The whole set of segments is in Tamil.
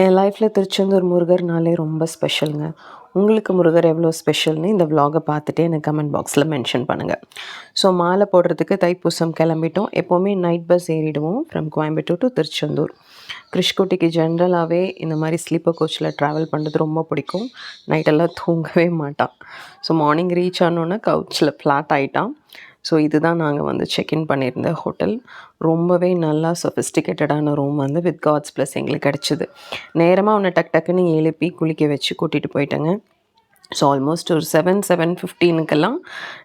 என் லைஃப்பில் திருச்செந்தூர் முருகர்னாலே ரொம்ப ஸ்பெஷலுங்க உங்களுக்கு முருகர் எவ்வளோ ஸ்பெஷல்னு இந்த விலாகை பார்த்துட்டு எனக்கு கமெண்ட் பாக்ஸில் மென்ஷன் பண்ணுங்கள் ஸோ மாலை போடுறதுக்கு தைப்பூசம் கிளம்பிட்டோம். எப்போவுமே நைட் பஸ் ஏறிடுவோம் ஃப்ரம் கோயம்புத்தூர் டு திருச்செந்தூர். கிருஷ்குட்டிக்கு ஜென்ரலாகவே இந்த மாதிரி ஸ்லீப்பர் கோச்சில் ட்ராவல் பண்ணுறது ரொம்ப பிடிக்கும். நைட்டெல்லாம் தூங்கவே மாட்டான். ஸோ மார்னிங் ரீச் ஆனோன்னே கவுச்சில் ஃப்ளாட் ஆகிட்டான் ஸோ இதுதான் நாங்கள் வந்து செக்இன் பண்ணியிருந்த ஹோட்டல் ரொம்பவே நல்லா சொஃபிஸ்டிகேட்டடான ரூம் வந்து வித் காட்ஸ் ப்ளஸ் எங்களுக்கு கிடச்சிது. நேரமாக அவனை டக் டக்குன்னு எழுப்பி குளிக்க வச்சு கூட்டிகிட்டு போயிட்டேங்க. ஸோ ஆல்மோஸ்ட் ஒரு செவன் செவன் ஃபிஃப்டீனுக்கெல்லாம்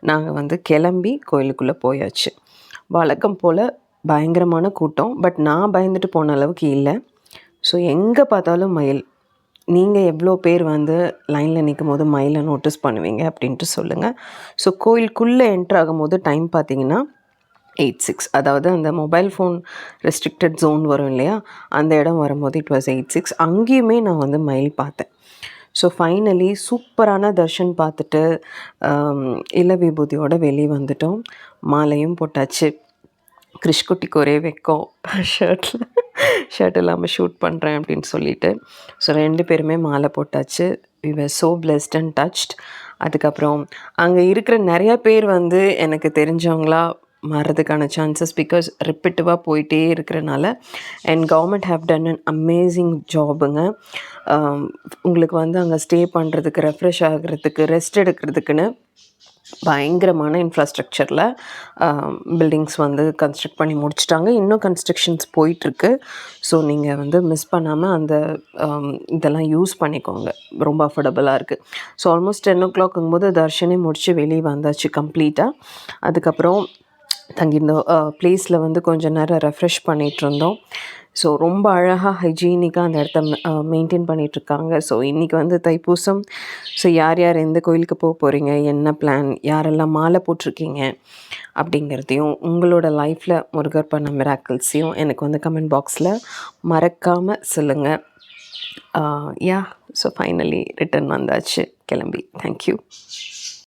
நாங்கள் வந்து கிளம்பி கோயிலுக்குள்ளே போயாச்சு. வழக்கம் போல் பயங்கரமான கூட்டம் பட் நான் பயந்துட்டு போன அளவுக்கு இல்லை. ஸோ எங்கே பார்த்தாலும் மயில் நீங்கள் எவ்வளோ பேர் வந்து லைனில் நிற்கும் போது மயிலை நோட்டீஸ் பண்ணுவீங்க அப்படின்ட்டு சொல்லுங்கள் ஸோ கோயிலுக்குள்ளே என்ட்ரு ஆகும்போது டைம் பார்த்தீங்கன்னா எயிட் சிக்ஸ் அதாவது அந்த மொபைல் ஃபோன் ரெஸ்ட்ரிக்டட் ஜோன் வரும் இல்லையா? அந்த இடம் வரும்போது இட் வாஸ் எயிட் சிக்ஸ் அங்கேயுமே நான் வந்து மயில் பார்த்தேன். ஸோ ஃபைனலி சூப்பரான தர்ஷன் பார்த்துட்டு இள விபூதியோட வெளியே வந்துட்டோம். மாலையும் போட்டாச்சு. கிறிஷ்குட்டிக்கு ஒரே வெக்கம் ஷர்ட்டில் ஷர்ட் இல்லாமல் ஷூட் பண்ணுறேன் அப்படின்னு சொல்லிட்டு. ஸோ ரெண்டு பேருமே மாலை போட்டாச்சு. We were so blessed and touched அதுக்கப்புறம் அங்கே இருக்கிற நிறையா பேர் வந்து எனக்கு தெரிஞ்சவங்களா மாறதுக்கான சான்சஸ் பிகாஸ் ரிப்பிட்டிவாக போயிட்டே இருக்கிறனால and government have done an amazing ஜாபுங்க உங்களுக்கு வந்து அங்கே ஸ்டே பண்ணுறதுக்கு ரெஃப்ரெஷ் ஆகிறதுக்கு ரெஸ்ட் எடுக்கிறதுக்குன்னு பயங்கரமான இன்ஃப்ராஸ்ட்ரக்சரில் பில்டிங்ஸ் வந்து கன்ஸ்ட்ரக்ட் பண்ணி முடிச்சிட்டாங்க. இன்னும் கன்ஸ்ட்ரக்ஷன்ஸ் போயிட்டுருக்கு. ஸோ நீங்கள் வந்து மிஸ் பண்ணாமல் அந்த இதெல்லாம் யூஸ் பண்ணிக்கோங்க. ரொம்ப அஃபோர்டபுளாக இருக்குது ஸோ ஆல்மோஸ்ட் டென் ஓ கிளாக்கும்போது தர்ஷனே முடித்து வெளியே வந்தாச்சு கம்ப்ளீட்டாக அதுக்கப்புறம் தங்கியிருந்த ப்ளேஸில் வந்து கொஞ்ச நேரம் ரெஃப்ரெஷ் பண்ணிகிட்ருந்தோம் ஸோ ரொம்ப அழகாக ஹைஜீனிக்காக அந்த இடத்த மெயின்டைன் பண்ணிகிட்ருக்காங்க ஸோ இன்றைக்கி வந்து தைப்பூசம். ஸோ யார் யார் எந்த கோயிலுக்கு போக போகிறீங்க என்ன பிளான் யாரெல்லாம் மாலை போட்டிருக்கீங்க? அப்படிங்கிறதையும் உங்களோட லைஃப்பில் முருகர் பண்ண மிராக்கிள்ஸையும் எனக்கு வந்து கமெண்ட் பாக்ஸில் மறக்காமல் சொல்லுங்கள் யா ஸோ ஃபைனலி ரிட்டர்ன் வந்தாச்சு. கிளம்பி. தேங்க்யூ